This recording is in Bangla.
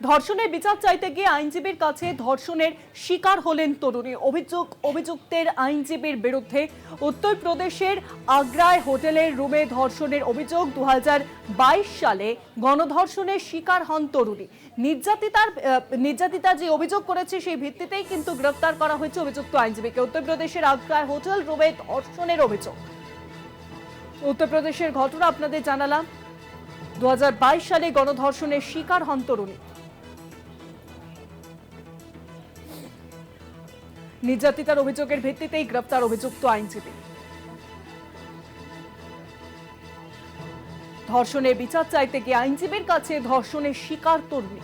ধর্ষণের বিচার চাইতে গিয়ে আইনজীবীর কাছে ধর্ষণের শিকার হলেন তরুণী। অভিযোগ, অভিযুক্তের আইনজীবীর বিরুদ্ধে উত্তরপ্রদেশের আগ্রায় হোটেলের রুমে ধর্ষণের অভিযোগ। দু সালে গণধর্ষণের শিকার হন তরুণী। নির্যাতিতার নির্যাতিতা যে অভিযোগ করেছে সেই ভিত্তিতেই কিন্তু গ্রেফতার করা হয়েছে অভিযুক্ত আইনজীবীকে। উত্তরপ্রদেশের আগ্রায় হোটেল রুমে ধর্ষণের অভিযোগ। উত্তরপ্রদেশের ঘটনা আপনাদের জানালাম। দু হাজার বাইশ সালে গণধর্ষণের শিকার হন তরুণী। নির্যাতিতার অভিযোগের ভিত্তিতেই গ্রেপ্তার অভিযুক্ত আইনজীবী। ধর্ষণের বিচার চাইতে গিয়ে আইনজীবীর কাছে ধর্ষণের শিকার তরুণী।